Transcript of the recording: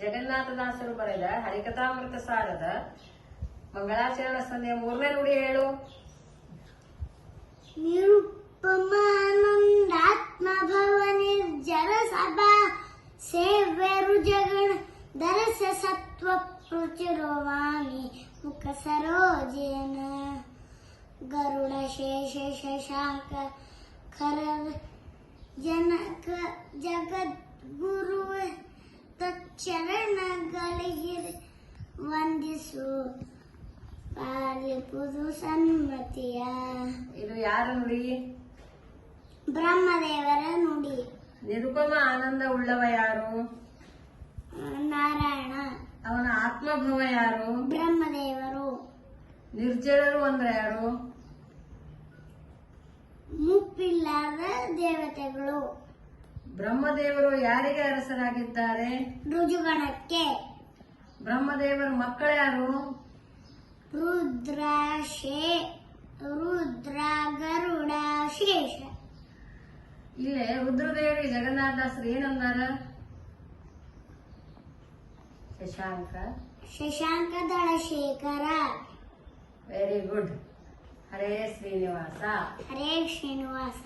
ಜಗನ್ನಾಥದಾಸರು ಬರೆದ ಹರಿಕಥಾಮೃತ ಸಾರದ ಮಂಗಳಾಚರಣ ಸಂಧ್ಯೆ ಮೂರನೇ ನುಡಿ ಹೇಳು ನಿರುಪಮಾನಂದಾತ್ಮಭವ ನಿರ್ಜರ ಸಭಾ ಸೇವ್ಯರು ಜಗಣ ದರಸ ಸತ್ವ ಪ್ರಚುರವಾಮಿ ಮುಖ ಸರೋಜೇನ ಗರುಡ ಶೇಷ ಶಶಾಂಕ ಖರ ಜನಕ ಜಗದ್ಗುರು ತಚ್ಚರಣಗಳಿಗೆ ವಂದಿಸು. ಪಾಲಿಪುದು ಸನ್ಮತಿಯ. ಇದು ಯಾರ ನುಡಿ? ಬ್ರಹ್ಮದೇವರ ನುಡಿ. ನಿರುಪಮ ಆನಂದ ಉಳ್ಳವ ಯಾರು ನಾರಾಯಣ. ಅವನ ಆತ್ಮಭವ ಯಾರು? ಬ್ರಹ್ಮದೇವರು. ನಿರ್ಜರರು ಅಂದ್ರೆ ಯಾರು? ಮುಪ್ಪಿಲ್ಲದ ದೇವತೆಗಳು. ಬ್ರಹ್ಮದೇವರು ಯಾರಿಗೆ ಅರಸರಾಗಿದ್ದಾರೆ? ರುಜುಗಣಕ್ಕೆ ಬ್ರಹ್ಮದೇವರ ಮಕ್ಕಳು ಯಾರು? ರುದ್ರಾಶೇ ರುದ್ರ ಗರುಡ ಶೇಷ ಇಲ್ಲೇ ರುದ್ರದೇವಿ ಜಗನ್ನಾಥದಾಸರು ಏನಂದಾರ ಶಶಾಂಕ. ಶಶಾಂಕ ದಳಶೇಖರ. ವೆರಿ ಗುಡ್ ಹರೇ ಶ್ರೀನಿವಾಸ. ಹರೇ ಶ್ರೀನಿವಾಸ.